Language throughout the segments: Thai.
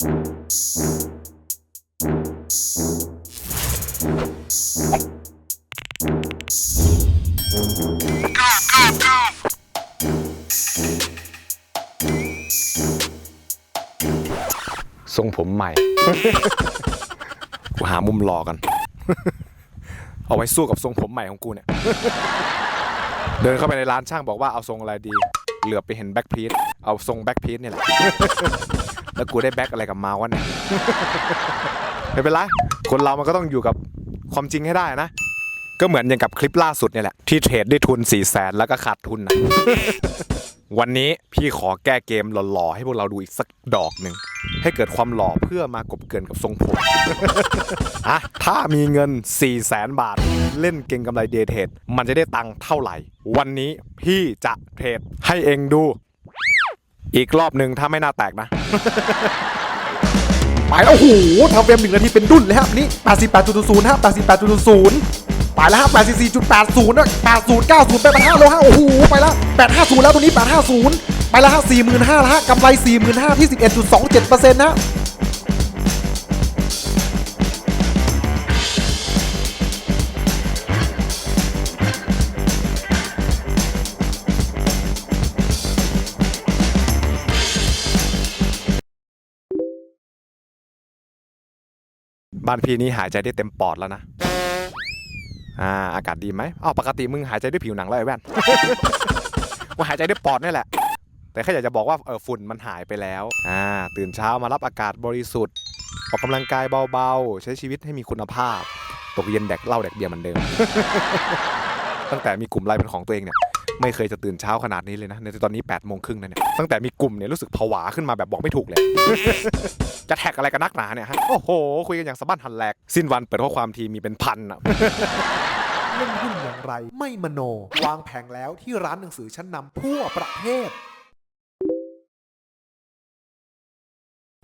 ทรงผมใหม่ กูหามุมรอกัน เอาไว้สู้กับทรงผมใหม่ของกูเนี่ย เดินเข้าไปในร้านช่างบอกว่าเอาทรงอะไรดี เหลือไปเห็นแบ็คพีทเอาทรงแบ็คพีทเนี่ยแหละ แล้วกูได้แบ็คอะไรกับมาวะเนี่ย ไม่เป็นไร คนเรามันก็ต้องอยู่กับความจริงให้ได้นะ ก็เหมือนอย่างกับคลิปล่าสุดเนี่ยแหละ ที่เทรดได้ทุน4ี่แสนแล้วก็ขาดทุนนะ วันนี้พี่ขอแก้เกมหล่อๆ ให้พวกเราดูอีกสักดอกหนึ่ง ให้เกิดความหล่อเพื่อมากบเกินกับทรงผม อะ ถ้ามีเงิน 4 0 0แสนบาท เล่นเก่งกำไรเดย์เทรดมันจะได้ตังค์เท่าไหร่ วันนี้พี่จะเทรดให้เองดู อีกรอบหนึ่งถ้าไม่น่าแตกนะ ไปแล้วโอ้โหทำเฟรมหนึ่งนาทีเป็นดุนเลยครับนี่88.00ฮะ88.00ไปแล้วฮะ84.80นะ80 90ไปมา5โลฮะโอ้โหไปแล้ว850 แล้วตัวนี้ 850 ไปแล้วฮะ45,000แล้วฮะกำไร 45,000ที่ 11.27%นะ บ้านพี่นี้หายใจได้เต็มปอดแล้วนะอ่าอากาศดีไหมอ้าวปกติมึงหายใจด้วยผิวหนังแล้วไอ้แว่นว่าหายใจด้วยปอดนี่แหละ แต่แค่อยากจะบอกว่าเออฝุ่นมันหายไปแล้วอ่าตื่นเช้ามารับอากาศบริสุทธิ์ออกกำลังกายเบาๆ ใช้ชีวิตให้มีคุณภาพ ตกเย็นแดกเหล้าแดกเบียร์เหมือนเดิม ตั้งแต่มีกลุ่มไลน์เป็นของตัวเองเนี่ยไม่เคยจะตื่นเช้าขนาดนี้เลยนะในตอนนี้8ปดโมงครึ่งนะเนี่ยตั้งแต่มีกลุ่มเนี่ยรู้สึกผวาขึ้นมาแบบบอกไม่ถูกเลย จะแท็กอะไรกันนักหนาเนี่ยฮะโอ้โห คุยกันอย่างสะบั้นหันแหลก สิ้นวันเปิดข้อความทีมีเป็นพันอะ เล่นหุ้นอย่างไร ไม่มโน วางแผงแล้วที่ร้านหนังสือชั้นนำทั่วประเทศ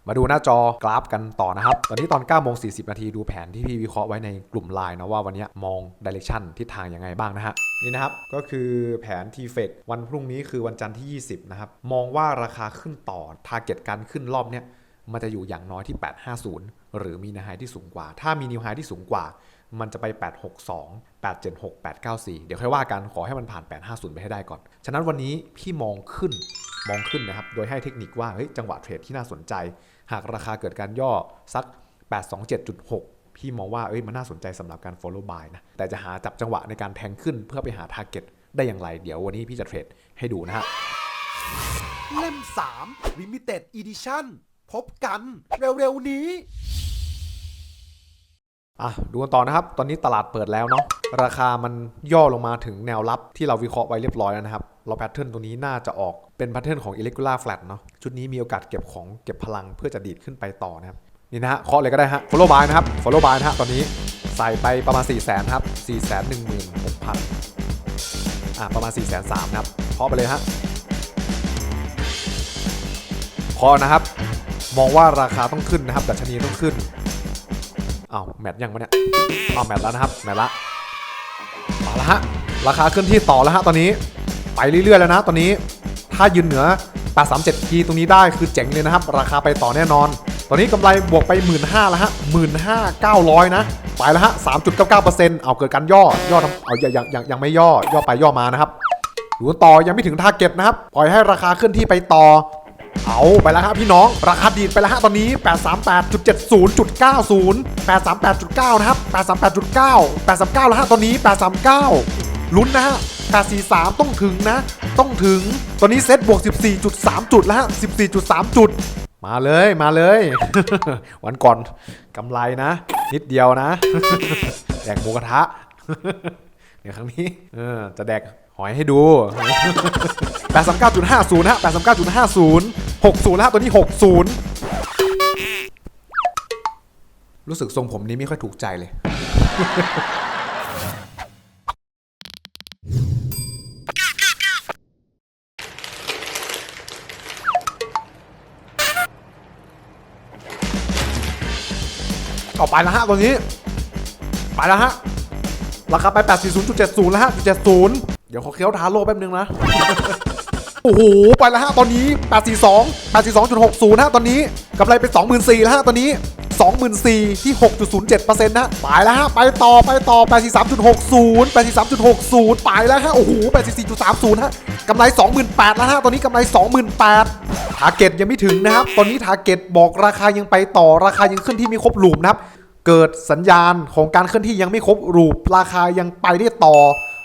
มาดูหน้าจอกราฟกันต่อนะครับ ตอนนี้ตอน9โมง40 นาทีดูแผนที่พี่วิเคราะห์ไว้ในกลุ่มไลน์นะว่าวันนี้มองดิเรกชันทิศทางยังไงบ้างนะฮะ นี่นะครับ ก็คือแผน t f e d วันพรุ่งนี้คือวันจันทร์ที่ 20 นะครับ มองว่าราคาขึ้นต่อ ทาร์เก็ตการขึ้นรอบเนี้ย มันจะอยู่อย่างน้อยที่ 850 หรือมีนิวไฮที่สูงกว่า ถ้ามีนิวไฮที่สูงกว่า มันจะไป 862 876 894 เดี๋ยวค่อยว่ากัน ขอให้มันผ่าน 850 ไปให้ได้ก่อน ฉะนั้นวันนี้พี่มองขึ้น มองขึ้นนะครับ โดยให้เทคนิคว่า เฮ้ย จังหวะเทรดที่น่าสนใจ หากราคาเกิดการย่อสัก 827.6 พี่มองว่า เอ้ย มันน่าสนใจสำหรับการ follow buy นะ แต่จะหาจับจังหวะในการแทงขึ้นเพื่อไปหา target ได้อย่างไร เดี๋ยววันนี้พี่จะเทรดให้ดูนะฮะ เล่ม 3 Limited Edition พบกันเร็วๆนี้อะดูกันต่อนะครับ ตอนนี้ตลาดเปิดแล้วเนาะราคามันย่อลงมาถึงแนวรับที่เราวิเคราะห์ไว้เรียบร้อยแล้วนะครับ เราแพทเทิร์นตัวนี้น่าจะออกเป็นแพทเทิร์นของ irregular flat เนาะชุดนี้มีโอกาสเก็บของเก็บพลังเพื่อจะดีดขึ้นไปต่อนะครับ นี่นะฮะเคาะเลยก็ได้ฮะ follow buy นะครับ follow buy นะฮะตอนนี้ใส่ไปประมาณ 4 0 0 0 0 0ครับ4 1 6 0 0 0อะประมาณ 4 3 0 0 0นะครับเคาะไปเลยฮะเคาะนะครับ มองว่าราคาต้องขึ้นนะครับดัชนีต้องขึ้นอ้าวแมทยังวะเนี่ยอ้าวแมทแล้วนะครับแมทละมาแล้วฮะราคาเคลื่อนที่ต่อแล้วฮะตอนนี้ไปเรื่อยๆแล้วนะ ตอนนี้ถ้ายืนเหนือ 837ทีตรงนี้ได้คือเจ๋งเลยนะครับ ราคาไปต่อแน่นอน ตอนนี้กำไรบวกไป 1 5ื่นห้าแล้วฮะหมื่นห้าเก้าร้อยนะ ไปแล้วฮะ3.99%เก้าเก้าเปอร์เซ็นต์เอาเกิดการย่อย่อทำเอาอยังยังยังยังไม่ย่อย่อไปย่อมานะครับดูกันต่อยังไม่ถึงทาร์เก็ตนะครับ ปล่อยให้ราคาเคลื่อนที่ไปต่อ เอาไปแล้วครับพี่น้อง ราคาดีดไปแล้วฮะตอนนี้ 838.70.90 838.9 นะครับ 838.9 839 แล้วฮะตอนนี้ 839 ลุ้นนะฮะ843 ต้องถึงนะ ต้องถึง ตอนนี้เซตบวก 14.3 จุดแล้วฮะ 14.3 จุด มาเลยมาเลย วันก่อนกำไรนะ นิดเดียวนะ แดกหมูกระทะ เดี๋ยวครั้งนี้เออจะแดกหอยให้ดู 839.50 ฮะ 839.50 60แล้วตัวนี้ 60 รู้สึกทรงผมนี้ไม่ค่อยถูกใจเลย ต่อไปแล้วฮะตัวนี้ ไปแล้วฮะ ราคาไป 840.70 แล้วฮะ770เดี๋ยวขอเคี้ยวทาโร่แป๊บนึงนะ โอ้โห ไปแล้วฮะ ตอนนี้ 842 842.60ฮะ ตอนนี้กำไรเป็น 24,000แล้วฮะ ตอนนี้ 24,000ที่ 6.07%นะไปแล้วฮะ ไปต่อ ไปต่อ 843.60 843.60 ไปแล้วฮะ โอ้โห 84.30 ฮะ กำไร 28,000แล้วฮะ ตอนนี้กำไร 28,000ทาร์เก็ตยังไม่ถึงนะครับ ตอนนี้ทาร์เก็ตบอกราคายังไปต่อ ราคายังขึ้นที่ม่ครบหลูมนะครับ เกิดสัญญาณของการเคลื่อนที่ยังไม่ครบรูป ราคายังไปได้ต่อ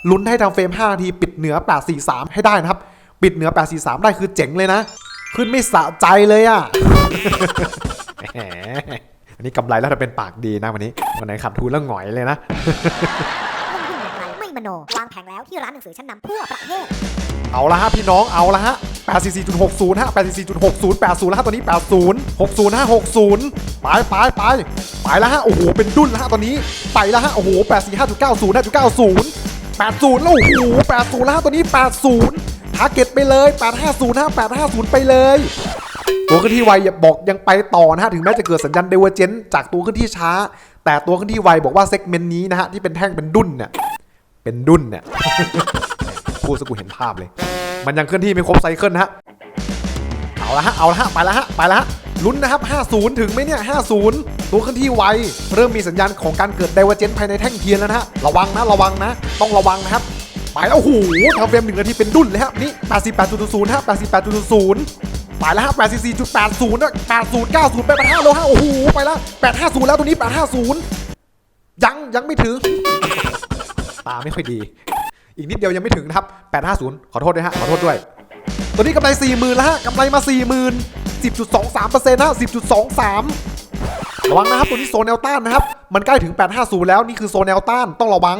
ลุ้นให้ทางเฟรม5ทีปิดเหนือ 843 ให้ได้นะครับ ปิดเหนือ 843 ได้คือเจ๋งเลยนะ ขึ้นไม่สะใจเลยอะ่ะแหมอันนี้กำไรแล้วถ้าเป็นปากดีนะวันนี้วันไหนขับทุนแล้วหงอยเลยนะ ลงทุนอย่างไรไม่มโน วางแผงแล้วที่ร้านหนังสือชั้นนำทั่วประเทศ เอาละฮะพี่น้องเอาละฮะ 84.60 ฮะ 84.60 80แล้วฮะตอนนี้ 80 60ฮะ60 ไปไปไปไปแล้วฮะ โอ้โห เป็นดุ้นแล้วฮะตอนนี้ ไปแล้วฮะ โอ้โห 845.90นะจุด90 80แล้วโอ้โห 80แล้วฮะตอนนี้ 80 ทาร์เก็ตไปเลย 850ฮะ850 ไปเลยตัวขึ้นที่ไวอย่าบอกยังไปต่อนะฮะถึงแม้จะเกิดสัญญาณเดเวอร์เจนจากตัวขึ้นที่ช้า แต่ตัวขึ้นที่ไวบอกว่าเซกเมนต์นี้นะฮะที่เป็นแท่งเป็นดุนเนี่ยเป็นดุนเนี่ยพูดสกูเห็นภาพเลย มันยังเคลื่อนที่ไม่ครบไซเคิลนะฮะเอาละฮะเอาละฮะไปละฮะไปละฮะลุ้นนะครับ 50 ถึงไหมเนี่ย 50 ตัวเคลื่อนที่ไว เริ่มมีสัญญาณของการเกิดไดเวอร์เจนภายในแท่งเทียนแล้วนะฮะ ระวังนะ ระวังนะ ต้องระวังนะครับ ไปแล้วโอ้โหทำเฟรมหนึ่งนาทีเป็นดุ้นเลยฮะนี่88.0ฮะ88.0ไปแล้วฮะ84.80นะ80 90ไป85แล้วฮะโอ้โหไปแล้ว850 แล้วตัวนี้ 850 ยังยังไม่ถึงตาไม่ค่อยดี อีกนิดเดียวยังไม่ถึงนะครับ 850 ขอโทษด้วยฮะขอโทษด้วย ตัวนี้กำไร40,000แล้วฮะกำไรมา 40,000 10.23%นะ10.23 ระวังนะครับตัวนี้โซนแนวต้านนะครับ มันใกล้ถึง 850 แล้วนี่คือโซนแนวต้านต้องระวัง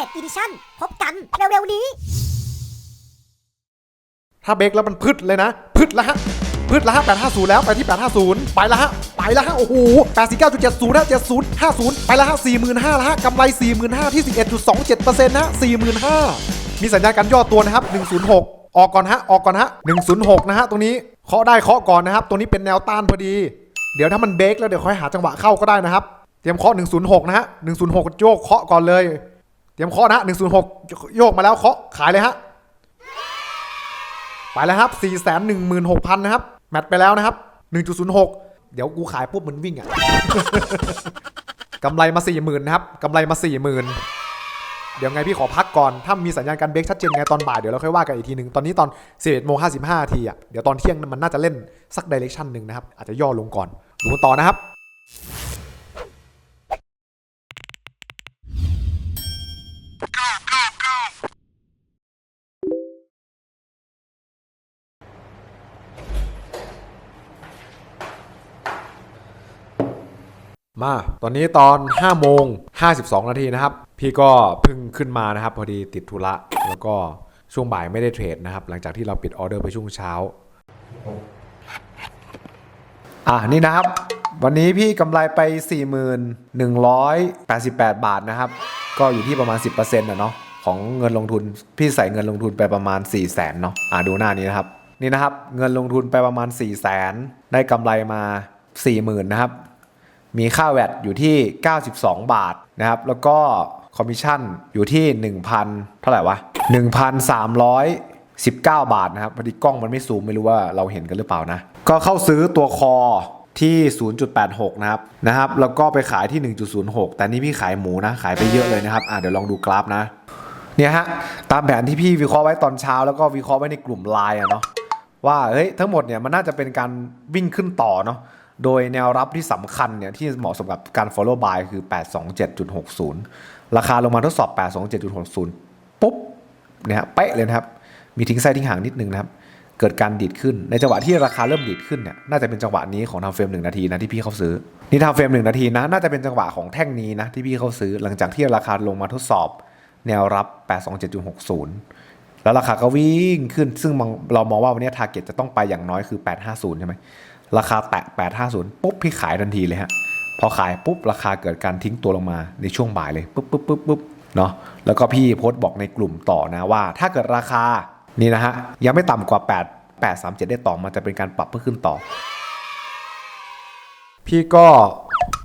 Limited Edition พบกันเร็วๆนี้ ถ้าเบรกแล้วมันพืดเลยนะพืดแล้วฮะพืดแล้วฮะ850 แล้วไปที่ 850 ไปล้วฮะ ไปแล้วฮะ โอ้โห 89.70นะ70 50 ไปล้วฮะ 45,000ล้วฮะกำไร 45,000 ที่ 11.27%นะ45,000 มีสัญญาการย่อตัวนะครับ 106 ออกก่อนฮะ ออกก่อนฮะ 106 นะฮะ ตรงนี้เคาะได้เคาะก่อนนะครับ ตัวนี้เป็นแนวต้านพอดี เดี๋ยวถ้ามันเบรกแล้วเดี๋ยวค่อยหาจังหวะเข้าก็ได้นะครับ เตรียมเคาะ106 นะฮะ 106 โยกเคาะก่อนเลย เตรียมเคาะนะฮะ106โยกมาแล้วเคาะขายเลยฮะ ไปแล้วครับ4 1 6 0 0 0นะครับ แมตช์ไปแล้วนะครับ1.06เดี๋ยวกูขายปุ๊บมันวิ่งอะกำไรมา40,000นนะครับกำไรมา40,000เดี๋ยวไงพี่ขอพักก่อน ถ้ามีสัญญาณการเบรกชัดเจนไงตอนบ่ายเดี๋ยวเราค่อยว่ากันอีกทีหนึ่งตอนนี้ตอน 11โมง55นาทีอะ เดี๋ยวตอนเที่ยงมันน่าจะเล่นสักดิเรกชันหนึ่งนะครับ อาจจะย่อลงก่อน ดูกันต่อนะครับ มา ตอนนี้ตอน5โมง52 นาทีนะครับ พี่ก็เพิ่งขึ้นมานะครับ พอดีติดธุระแล้วก็ช่วงบ่ายไม่ได้เทรดนะครับ หลังจากที่เราปิดออเดอร์ไปช่วงเช้า อะนี่นะครับ วันนี้พี่กำไรไป 4188 บาทนะครับ ก็อยู่ที่ประมาณ 10%นะเนาะของเงินลงทุน พี่ใส่เงินลงทุนไปประมาณ 4 0 0แสนเนาะอะดูหน้านี้นะครับ นี่นะครับ เงินลงทุนไปประมาณ 4 0 0แสนได้กำไรมา 40,000นะครับ มีค่าแวดอยู่ที่ 92 บาทนะครับ แล้วก็คอมมิชชั่นอยู่ที่ 1,000 เท่าไหร่วะ 1,319 บาทนะครับพอดีกล้องมันไม่ซูมไม่รู้ว่าเราเห็นกันหรือเปล่านะ ก็เข้าซื้อตัวคอที่ 0.86 นะครับ นะครับ แล้วก็ไปขายที่ 1.06 แต่นี่พี่ขายหมูนะ ขายไปเยอะเลยนะครับ อะเดี๋ยวลองดูกราฟนะ เนี่ยฮะ ตามแผนที่พี่วิเคราะห์ไว้ตอนเช้า แล้วก็วิเคราะห์ไว้ในกลุ่มไลน์อะเนาะ ว่า เฮ้ย ทั้งหมดเนี่ยมันน่าจะเป็นการวิ่งขึ้นต่อเนาะ โดยแนวรับที่สำคัญเนี่ยที่เหมาะสมกับการ follow buy คือ 827.60 ราคาลงมาทดสอบ 827.60 ปุ๊บเนี่ยฮะเป๊ะเลยนะครับ มีทิ้งไส้ทิ้งห่างนิดนึงนะครับ เกิดการดีดขึ้น ในจังหวะที่ราคาเริ่มดีดขึ้นเนี่ย น่าจะเป็นจังหวะนี้ของทำเฟรมหนึ่งนาทีนะที่พี่เขาซื้อ นี่ทำเฟรมหนึ่งนาทีนะ น่าจะเป็นจังหวะของแท่งนี้นะที่พี่เขาซื้อ หลังจากที่ราคาลงมาทดสอบ แนวรับ 827.60 แล้วราคาก็วิ่งขึ้น ซึ่งมองเรามองว่าวันนี้ทาร์เก็ตจะต้องไปอย่างน้อยคือ 850 ใช่ไหม ราคาแตะ 850 ปุ๊บพี่ขายทันทีเลยฮะ พอขายปุ๊บราคาเกิดการทิ้งตัวลงมาในช่วงบ่ายเลยปุ๊บปุ๊บปุ๊บปุ๊บเนาะแล้วก็พี่โพสต์บอกในกลุ่มต่อนะว่า ถ้าเกิดราคานี่นะฮะยังไม่ต่ำกว่า 8 837 ได้ต่อมันจะเป็นการปรับเพื่อขึ้นต่อ พี่ก็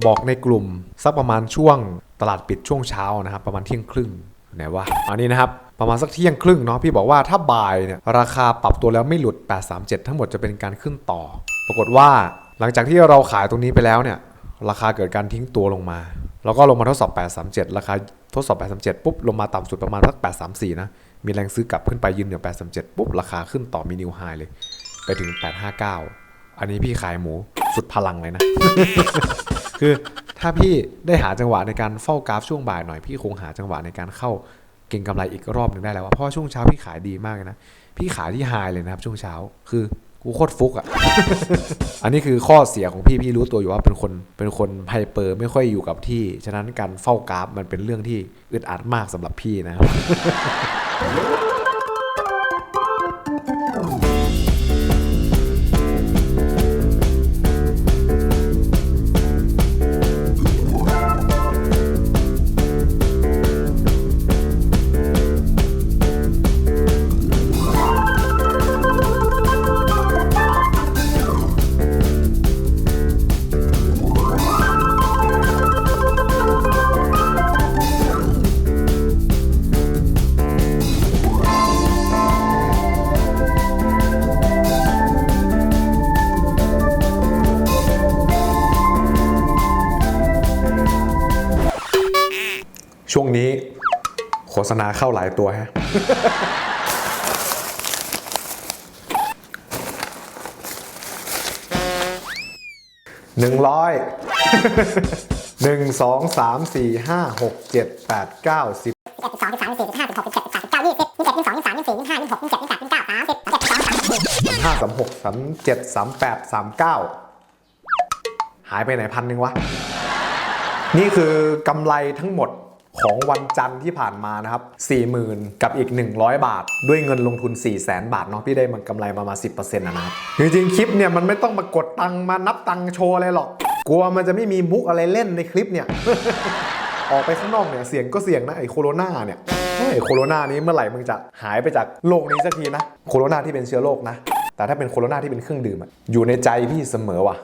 บอกในกลุ่มสักประมาณช่วงตลาดปิดช่วงเช้านะครับ ประมาณเที่ยงครึ่งไหนว่าอันนี้นะครับประมาณสักเที่ยงครึ่งเนาะพี่บอกว่าถ้าบ่ายเนี่ยราคาปรับตัวแล้วไม่หลุด 837 ทั้งหมดจะเป็นการขึ้นต่อ ปรากฏว่าหลังจากที่เราขายตรงนี้ไปแล้วเนี่ยราคาเกิดการทิ้งตัวลงมา แล้วก็ลงมาทดสอบ 837 ราคาทดสอบ 837 ปุ๊บ ลงมาต่ำสุดประมาณสัก 834 นะ มีแรงซื้อกลับขึ้นไปยืนเหนือ 837 ปุ๊บ ราคาขึ้นต่อมีนิวไฮเลย ไปถึง 859 อันนี้พี่ขายหมูสุดพลังเลยนะ คือถ้าพี่ได้หาจังหวะในการเฝ้ากราฟช่วงบ่ายหน่อย พี่คงหาจังหวะในการเข้าเก่งกำไรอีกรอบหนึ่งได้แล้วว่าเพราะช่วงเช้าพี่ขายดีมากเลยนะ พี่ขายที่ไฮเลยนะครับช่วงเช้า คือ กูโคตรฟุกอะ่ะ อันนี้คือข้อเสียของพี่พี่รู้ตัวอยู่ว่าเป็นคนเป็นคนไฮเปอร์ไม่ค่อยอยู่กับที่ ฉะนั้นการเฝ้ากราฟมันเป็นเรื่องที่อึดอัดมากสำหรับพี่นะครับ ช่วงนี้โฆษณาเข้าหลายตัวฮะหนึ่งร้อยหนึ่งสองสามสี่ห้าหกเจ็ดแปดเก้าสิบสิบเอ็ดสิบสองสิบสามสิบสี่สิบห้าสิบหกสิบเจ็ดสิบแปดสิบเก้ายี่สิบยี่สิบเอ็ดยี่สิบสองยี่สิบสามยี่สิบสี่ยี่สิบห้ายี่สิบหกยี่สิบเจ็ดยี่สิบแปดยี่สิบเก้าสามสิบสามเจ็ดสามสามสี่สามห้าสามหกสามเจ็ดสามแปดสามเก้าหายไปไหนพันหนึ่งวะ นี่คือกำไรทั้งหมด ของวันจันทร์ที่ผ่านมานะครับ 40,000 กับอีก 100 บาท ด้วยเงินลงทุน 4 0 0แสนบาทเนาะพี่ได้มันกำไรประมาณ 10%นะนะครับ จริงๆ คลิปเนี่ยมันไม่ต้องมากดตังมานับตังโชว์อะไรหรอก กลัวมันจะไม่มีมุกอะไรเล่นในคลิปเนี่ย ออกไปข้างนอกเนี่ยเสียงก็เสียงนะไอ้โคโรนาเนี่ยเฮ้โคโรนานี้เมื่อไหร่มึงจะหายไปจากโลกนี้สักทีนะ โคโรนาที่เป็นเชื้อโรคนะ แต่ถ้าเป็นโคโรนาที่เป็นเครื่องดื่มอะอยู่ในใจพี่เสมอว่ะ